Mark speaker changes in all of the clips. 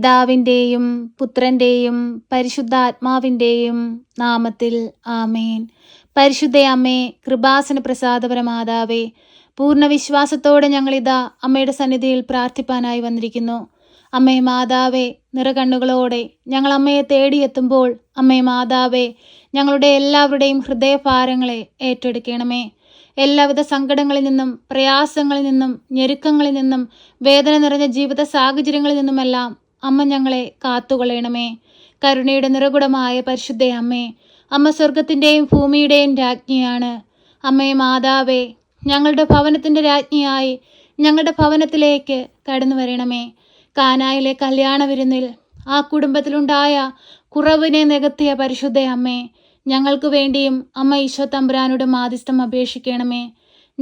Speaker 1: പിതാവിന്റെയും പുത്രന്റെയും പരിശുദ്ധാത്മാവിന്റെയും നാമത്തിൽ ആമേൻ. പരിശുദ്ധ അമ്മേ കൃപാസന പ്രസാദപരമാതാവേ പൂർണ വിശ്വാസത്തോടെ ഞങ്ങളിതാ അമ്മയുടെ സന്നിധിയിൽ പ്രാർത്ഥിപ്പാനായി വന്നിരിക്കുന്നു. അമ്മേ മാതാവേ നിറകണ്ണുകളോടെ ഞങ്ങൾ അമ്മയെ തേടിയെത്തുമ്പോൾ അമ്മേ മാതാവേ ഞങ്ങളുടെ എല്ലാവരുടെയും ഹൃദയഭാരങ്ങളെ ഏറ്റെടുക്കണമേ. എല്ലാവിധ സങ്കടങ്ങളിൽ നിന്നും പ്രയാസങ്ങളിൽ നിന്നും ഞെരുക്കങ്ങളിൽ നിന്നും വേദന നിറഞ്ഞ ജീവിത സാഹചര്യങ്ങളിൽ നിന്നുമെല്ലാം അമ്മ ഞങ്ങളെ കാത്തുകൊള്ളണമേ. കരുണയുടെ നിറകുടമായ പരിശുദ്ധ അമ്മേ അമ്മ സ്വർഗത്തിന്റെയും ഭൂമിയുടെയും രാജ്ഞിയാണ്. അമ്മയെ മാതാവേ ഞങ്ങളുടെ ഭവനത്തിന്റെ രാജ്ഞിയായി ഞങ്ങളുടെ ഭവനത്തിലേക്ക് കടന്നു വരണമേ. കാനായിലെ കല്യാണ വിരുന്നിൽ ആ കുടുംബത്തിലുണ്ടായ കുറവിനെ നികത്തിയ പരിശുദ്ധ അമ്മേ ഞങ്ങൾക്ക് വേണ്ടിയും അമ്മ ഈശോ തമ്പുരാനോട് മാധ്യസ്ഥം അപേക്ഷിക്കണമേ.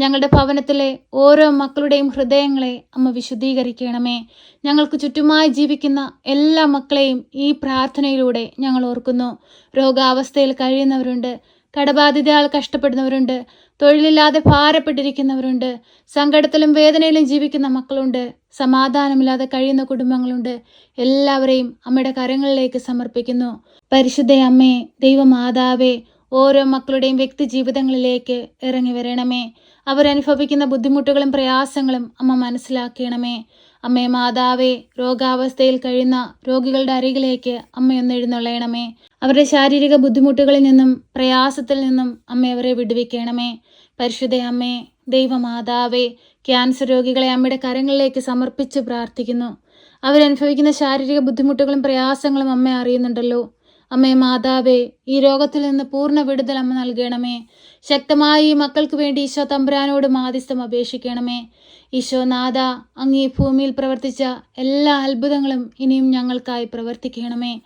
Speaker 1: ഞങ്ങളുടെ ഭവനത്തിലെ ഓരോ മക്കളുടെയും ഹൃദയങ്ങളെ അമ്മ വിശുദ്ധീകരിക്കണമേ. ഞങ്ങൾക്ക് ചുറ്റുമായി ജീവിക്കുന്ന എല്ലാ മക്കളെയും ഈ പ്രാർത്ഥനയിലൂടെ ഞങ്ങൾ ഓർക്കുന്നു. രോഗാവസ്ഥയിൽ കഴിയുന്നവരുണ്ട് കടബാധിതയാൽ കഷ്ടപ്പെടുന്നവരുണ്ട് തൊഴിലില്ലാതെ ഭാരപ്പെട്ടിരിക്കുന്നവരുണ്ട് സങ്കടത്തിലും വേദനയിലും ജീവിക്കുന്ന മക്കളുണ്ട് സമാധാനമില്ലാതെ കഴിയുന്ന കുടുംബങ്ങളുണ്ട്. എല്ലാവരെയും അമ്മയുടെ കരങ്ങളിലേക്ക് സമർപ്പിക്കുന്നു. പരിശുദ്ധ അമ്മേ ദൈവമാതാവേ ഓരോ മക്കളുടെയും വ്യക്തി ജീവിതങ്ങളിലേക്ക് ഇറങ്ങി വരണമേ. അവരനുഭവിക്കുന്ന ബുദ്ധിമുട്ടുകളും പ്രയാസങ്ങളും അമ്മ മനസ്സിലാക്കണമേ. അമ്മേ മാതാവേ രോഗാവസ്ഥയിൽ കഴിയുന്ന രോഗികളുടെ അരികിലേക്ക് അമ്മയൊന്ന് എഴുന്നള്ളയണമേ അവരുടെ ശാരീരിക ബുദ്ധിമുട്ടുകളിൽ നിന്നും പ്രയാസത്തിൽ നിന്നും അമ്മ അവരെ വിടുവിക്കണമേ. പരിശുദ്ധ അമ്മേ ദൈവമാതാവേ ക്യാൻസർ രോഗികളെ അമ്മയുടെ കരങ്ങളിലേക്ക് സമർപ്പിച്ച് പ്രാർത്ഥിക്കുന്നു. അവരനുഭവിക്കുന്ന ശാരീരിക ബുദ്ധിമുട്ടുകളും പ്രയാസങ്ങളും അമ്മ അറിയുന്നുണ്ടല്ലോ. അമ്മേ മാതാവേ ഈ രോഗത്തിൽ നിന്ന് പൂർണ വിടുതൽ അമ്മ നൽകണമേ. ശക്തമായി ഈ മക്കൾക്ക് വേണ്ടി ഈശോ തമ്പുരാനോട് മാധ്യസ്ഥം അപേക്ഷിക്കണമേ. ഈശോ നാഥ അങ്ങ് ഈ ഭൂമിയിൽ പ്രവർത്തിച്ച എല്ലാ അത്ഭുതങ്ങളും ഇനിയും ഞങ്ങൾക്കായി പ്രവർത്തിക്കണമേ.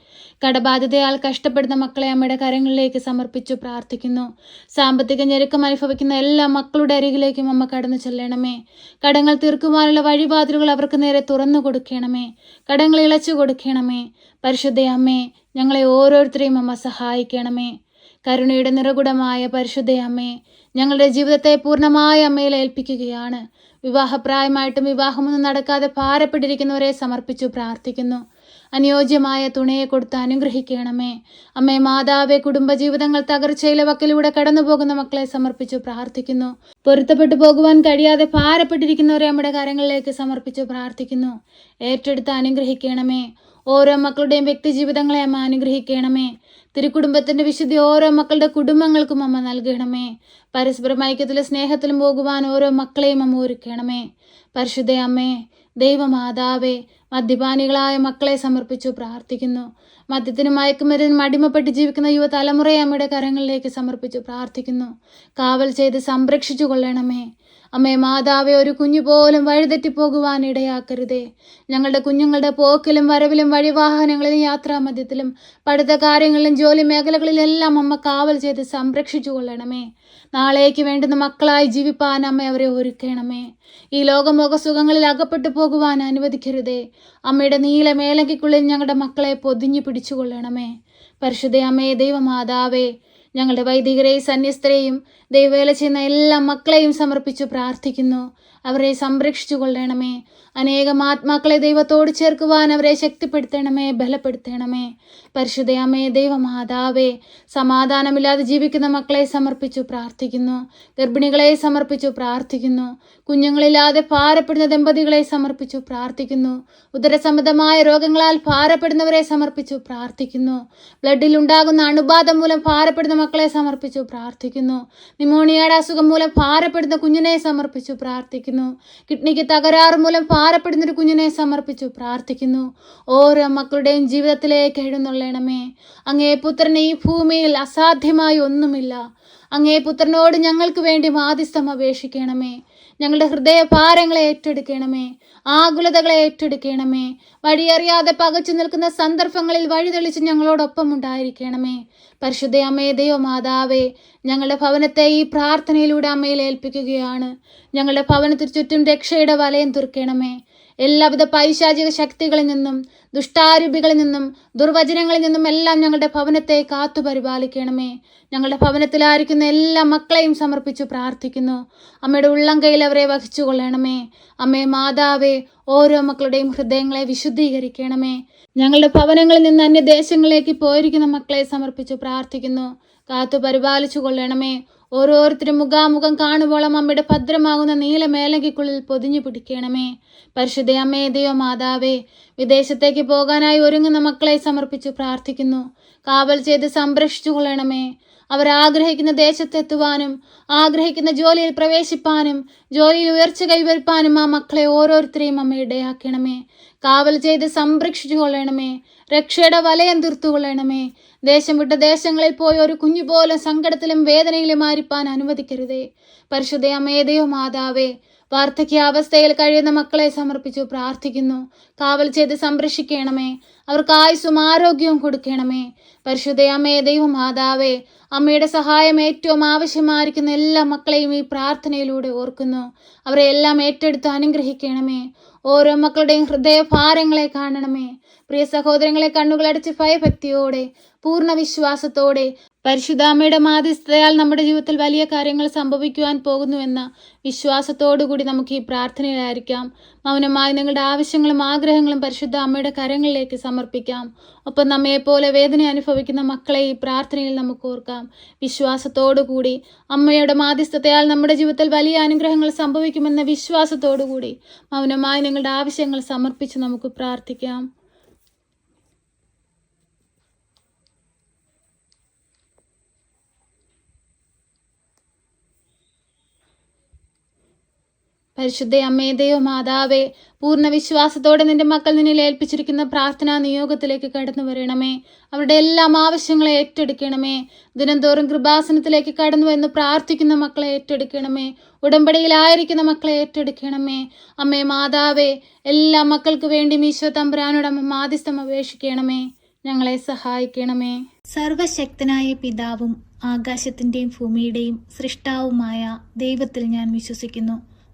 Speaker 1: കടബാധ്യതയാൽ കഷ്ടപ്പെടുന്ന മക്കളെ അമ്മയുടെ കരങ്ങളിലേക്ക് സമർപ്പിച്ചു പ്രാർത്ഥിക്കുന്നു. സാമ്പത്തിക ഞെരുക്കം അനുഭവിക്കുന്ന എല്ലാ മക്കളുടെ അരികിലേക്കും അമ്മ കടന്നു ചെല്ലണമേ. കടങ്ങൾ തീർക്കുവാനുള്ള വഴിവാതിലുകൾ അവർക്ക് നേരെ തുറന്നു കൊടുക്കണമേ. കടങ്ങൾ ഇളച്ചു കൊടുക്കണമേ. പരിശുദ്ധ അമ്മേ ഞങ്ങളെ ഓരോരുത്തരെയും അമ്മ സഹായിക്കണമേ. കരുണയുടെ നിറകുടമായ പരിശുദ്ധയമ്മേ ഞങ്ങളുടെ ജീവിതത്തെ പൂർണമായ അമ്മയിൽ ഏൽപ്പിക്കുകയാണ്. വിവാഹപ്രായമായിട്ടും വിവാഹമൊന്നും നടക്കാതെ ഭാരപ്പെട്ടിരിക്കുന്നവരെ സമർപ്പിച്ചു പ്രാർത്ഥിക്കുന്നു. അനുയോജ്യമായ തുണയെ കൊടുത്ത് അനുഗ്രഹിക്കണമേ. അമ്മേ മാതാവെ കുടുംബജീവിതങ്ങൾ തകർച്ചയിലെ വക്കിലൂടെ കടന്നു പോകുന്ന മക്കളെ സമർപ്പിച്ചു പ്രാർത്ഥിക്കുന്നു. പൊരുത്തപ്പെട്ടു പോകുവാൻ കഴിയാതെ ഭാരപ്പെട്ടിരിക്കുന്നവരെ നമ്മുടെ കരങ്ങളിലേക്ക് സമർപ്പിച്ചു പ്രാർത്ഥിക്കുന്നു. ഏറ്റെടുത്ത് അനുഗ്രഹിക്കണമേ. ഓരോ മക്കളുടെയും വ്യക്തിജീവിതങ്ങളെ അമ്മ അനുഗ്രഹിക്കണമേ. തിരുക്കുടുംബത്തിന്റെ വിശുദ്ധി ഓരോ മക്കളുടെ കുടുംബങ്ങൾക്കും അമ്മ നൽകണമേ. പരസ്പരം ഐക്യത്തിലും സ്നേഹത്തിലും പോകുവാൻ ഓരോ മക്കളെയും അമ്മ ഒരുക്കണമേ. പരിശുദ്ധ അമ്മേ ദൈവമാതാവേ മദ്യപാനികളായ മക്കളെ സമർപ്പിച്ചു പ്രാർത്ഥിക്കുന്നു. മദ്യത്തിനും മയക്കുമരുന്നിനും അടിമപ്പെട്ട് ജീവിക്കുന്ന യുവതലമുറയെ അമ്മയുടെ കരങ്ങളിലേക്ക് സമർപ്പിച്ചു പ്രാർത്ഥിക്കുന്നു. കാവൽ ചെയ്ത് സംരക്ഷിച്ചു കൊള്ളണമേ. അമ്മേ മാതാവെ ഒരു കുഞ്ഞു പോലും വഴിതെറ്റിപ്പോകുവാൻ ഇടയാക്കരുതേ. ഞങ്ങളുടെ കുഞ്ഞുങ്ങളുടെ പോക്കിലും വരവിലും വഴിവാഹനങ്ങളിലും യാത്രാമധ്യത്തിലും പഠിത്ത കാര്യങ്ങളിലും ജോലി മേഖലകളിലെല്ലാം അമ്മ കാവൽ ചെയ്ത് സംരക്ഷിച്ചു കൊള്ളണമേ നാളേക്ക് വേണ്ടുന്ന മക്കളായി ജീവിപ്പാൻ അമ്മ അവരെ ഒരുക്കണമേ. ഈ ലോകമോക സുഖങ്ങളിൽ അകപ്പെട്ടു പോകുവാൻ അനുവദിക്കരുതേ. അമ്മയുടെ നീല മേലങ്കിക്കുള്ളിൽ ഞങ്ങളുടെ മക്കളെ പൊതിഞ്ഞു പിടിച്ചുകൊള്ളണമേ. പരിശുദ്ധ അമ്മേ ദൈവമാതാവേ ഞങ്ങളുടെ വൈദികരെയും സന്യസ്തരെയും ദൈവവേല ചെയ്യുന്ന എല്ലാ മക്കളെയും സമർപ്പിച്ചു പ്രാർത്ഥിക്കുന്നു. അവരെ സംരക്ഷിച്ചു കൊള്ളണമേ. അനേകം ആത്മാക്കളെ ദൈവത്തോട് ചേർക്കുവാൻ അവരെ ശക്തിപ്പെടുത്തണമേ ബലപ്പെടുത്തണമേ. പരിശുദ്ധയമ്മേ ദൈവമാതാവേ സമാധാനമില്ലാതെ ജീവിക്കുന്ന മക്കളെ സമർപ്പിച്ചു പ്രാർത്ഥിക്കുന്നു. ഗർഭിണികളെ സമർപ്പിച്ചു പ്രാർത്ഥിക്കുന്നു. കുഞ്ഞുങ്ങളില്ലാതെ ഭാരപ്പെടുന്ന ദമ്പതികളെ സമർപ്പിച്ചു പ്രാർത്ഥിക്കുന്നു. ഉദരസംബന്ധമായ രോഗങ്ങളാൽ ഭാരപ്പെടുന്നവരെ സമർപ്പിച്ചു പ്രാർത്ഥിക്കുന്നു. ബ്ലഡിൽ ഉണ്ടാകുന്ന അണുബാധ മൂലം ഭാരപ്പെടുന്ന മക്കളെ സമർപ്പിച്ചു പ്രാർത്ഥിക്കുന്നു. നിമോണിയയുടെ അസുഖം മൂലം ഭാരപ്പെടുന്ന കുഞ്ഞിനെ സമർപ്പിച്ചു പ്രാർത്ഥിക്കുന്നു. കിഡ്നിക്ക് തകരാറ് മൂലം ഭാരപ്പെടുന്ന ഒരു കുഞ്ഞിനെ സമർപ്പിച്ചു പ്രാർത്ഥിക്കുന്നു. ഓരോ മക്കളുടെയും ജീവിതത്തിലേക്ക് എഴുന്നള്ളണമേ. അങ്ങേ പുത്രന് ഈ ഭൂമിയിൽ അസാധ്യമായി ഒന്നുമില്ല. അങ്ങേ പുത്രനോട് ഞങ്ങൾക്ക് വേണ്ടി മാധ്യസ്ഥം അപേക്ഷിക്കണമേ ഞങ്ങളുടെ ഹൃദയഭാരങ്ങളെ ഏറ്റെടുക്കണമേ ആകുലതകളെ ഏറ്റെടുക്കണമേ വഴിയറിയാതെ പകച്ചു നിൽക്കുന്ന സന്ദർഭങ്ങളിൽ വഴിതെളിച്ച് ഞങ്ങളോടൊപ്പം ഉണ്ടായിരിക്കണമേ. പരിശുദ്ധ അമ്മേ മാതാവേ ഞങ്ങളുടെ ഭവനത്തെ ഈ പ്രാർത്ഥനയിലൂടെ അമ്മയിൽ ഏൽപ്പിക്കുകയാണ്. ഞങ്ങളുടെ ഭവനത്തിന് ചുറ്റും രക്ഷയുടെ വലയം തീർക്കണമേ എല്ലാവിധ പൈശാചിക ശക്തികളിൽ നിന്നും ദുഷ്ടാരൂപികളിൽ നിന്നും ദുർവചനങ്ങളിൽ നിന്നും എല്ലാം ഞങ്ങളുടെ ഭവനത്തെ കാത്തു പരിപാലിക്കണമേ. ഞങ്ങളുടെ ഭവനത്തിലായിരിക്കുന്ന എല്ലാ മക്കളെയും സമർപ്പിച്ചു പ്രാർത്ഥിക്കുന്നു. അമ്മയുടെ ഉള്ളം കയ്യിൽ അവരെ വഹിച്ചു കൊള്ളണമേ അമ്മേ മാതാവേ ഓരോ മക്കളുടെയും ഹൃദയങ്ങളെ വിശുദ്ധീകരിക്കണമേ. ഞങ്ങളുടെ ഭവനങ്ങളിൽ നിന്ന് അന്യദേശങ്ങളിലേക്ക് പോയിരിക്കുന്ന മക്കളെ സമർപ്പിച്ചു പ്രാർത്ഥിക്കുന്നു. കാത്തു പരിപാലിച്ചു കൊള്ളണമേ ഓരോരുത്തരും മുഖാമുഖം കാണുവോളം അമ്മയുടെ ഭദ്രമാകുന്ന നീല മേലങ്കിക്കുള്ളിൽ പൊതിഞ്ഞു പിടിക്കണമേ. പരിശുദ്ധ അമ്മേ ദൈവ മാതാവേ വിദേശത്തേക്ക് പോകാനായി ഒരുങ്ങുന്ന മക്കളെ സമർപ്പിച്ചു പ്രാർത്ഥിക്കുന്നു. കാവൽ ചെയ്ത് സംരക്ഷിച്ചു കൊള്ളണമേ. അവർ ആഗ്രഹിക്കുന്ന ദേശത്തെത്തുവാനും ആഗ്രഹിക്കുന്ന ജോലിയിൽ പ്രവേശിപ്പാനും ജോലിയിൽ ഉയർച്ച കൈവരിപ്പാനും ആ മക്കളെ ഓരോരുത്തരെയും അമ്മ ഇടയാക്കണമേ. കാവൽ ചെയ്ത് സംരക്ഷിച്ചു കൊള്ളണമേ. രക്ഷയുടെ വലയം തീർത്തു കൊള്ളണമേ. ദേശം വിട്ട ദേശങ്ങളിൽ പോയി ഒരു കുഞ്ഞു പോലും സങ്കടത്തിലും വേദനയിലും ആരിപ്പാൻ അനുവദിക്കരുതേ. പരിശുദ്ധ അമ്മേതയോ മാതാവേ വാർദ്ധക്യാവസ്ഥയിൽ കഴിയുന്ന മക്കളെ സമർപ്പിച്ചു പ്രാർത്ഥിക്കുന്നു. കാവൽ ചെയ്ത് സംരക്ഷിക്കണമേ. അവർക്ക് ആയുസ്സും ആരോഗ്യവും കൊടുക്കണമേ. പരിശുദ്ധ അമ്മേ ദൈവം മാതാവേ അമ്മയുടെ സഹായം ഏറ്റവും ആവശ്യമായിരിക്കുന്ന എല്ലാ മക്കളെയും ഈ പ്രാർത്ഥനയിലൂടെ ഓർക്കുന്നു. അവരെ എല്ലാം ഏറ്റെടുത്ത് അനുഗ്രഹിക്കണമേ. ഓരോ മക്കളുടെയും ഹൃദയഭാരങ്ങളെ കാണണമേ. പ്രിയ സഹോദരങ്ങളെ കണ്ണുകളടച്ച് ഭയഭക്തിയോടെ പൂർണ വിശ്വാസത്തോടെ പരിശുദ്ധാമ്മയുടെ മാധ്യസ്ഥതയാൽ നമ്മുടെ ജീവിതത്തിൽ വലിയ കാര്യങ്ങൾ സംഭവിക്കുവാൻ പോകുന്നുവെന്ന വിശ്വാസത്തോടുകൂടി നമുക്ക് ഈ പ്രാർത്ഥനയിലായിരിക്കാം. മൗനമായി നിങ്ങളുടെ ആവശ്യങ്ങളും ആഗ്രഹങ്ങളും പരിശുദ്ധ അമ്മയുടെ കരങ്ങളിലേക്ക് സമർപ്പിക്കാം. ഒപ്പം നമ്മയെപ്പോലെ വേദന അനുഭവിക്കുന്ന മക്കളെ ഈ പ്രാർത്ഥനയിൽ നമുക്ക് ഓർക്കാം. വിശ്വാസത്തോടുകൂടി അമ്മയുടെ മാധ്യസ്ഥതയാൽ നമ്മുടെ ജീവിതത്തിൽ വലിയ അനുഗ്രഹങ്ങൾ സംഭവിക്കുമെന്ന വിശ്വാസത്തോടുകൂടി മൗനമായി നിങ്ങളുടെ ആവശ്യങ്ങൾ സമർപ്പിച്ച് നമുക്ക് പ്രാർത്ഥിക്കാം. പരിശുദ്ധ അമ്മേതയോ മാതാവേ പൂർണ വിശ്വാസത്തോടെ നിന്റെ മക്കൾ നിന്നിൽ ഏൽപ്പിച്ചിരിക്കുന്ന പ്രാർത്ഥനാ നിയോഗത്തിലേക്ക് കടന്നു വരണമേ. അവരുടെ എല്ലാം ആവശ്യങ്ങളെ ഏറ്റെടുക്കണമേ. ദിനംതോറും കൃപാസനത്തിലേക്ക് കടന്നു എന്ന് പ്രാർത്ഥിക്കുന്ന മക്കളെ ഏറ്റെടുക്കണമേ. ഉടമ്പടിയിലായിരിക്കുന്ന മക്കളെ ഏറ്റെടുക്കണമേ. അമ്മേ മാതാവേ എല്ലാ മക്കൾക്ക് വേണ്ടി ഈശോ തമ്പുരാനോട് അമ്മ മാധ്യസ്ഥം അപേക്ഷിക്കണമേ. ഞങ്ങളെ സഹായിക്കണമേ. സർവശക്തനായ പിതാവും ആകാശത്തിന്റെയും ഭൂമിയുടെയും സൃഷ്ടാവുമായ ദൈവത്തിൽ ഞാൻ വിശ്വസിക്കുന്നു.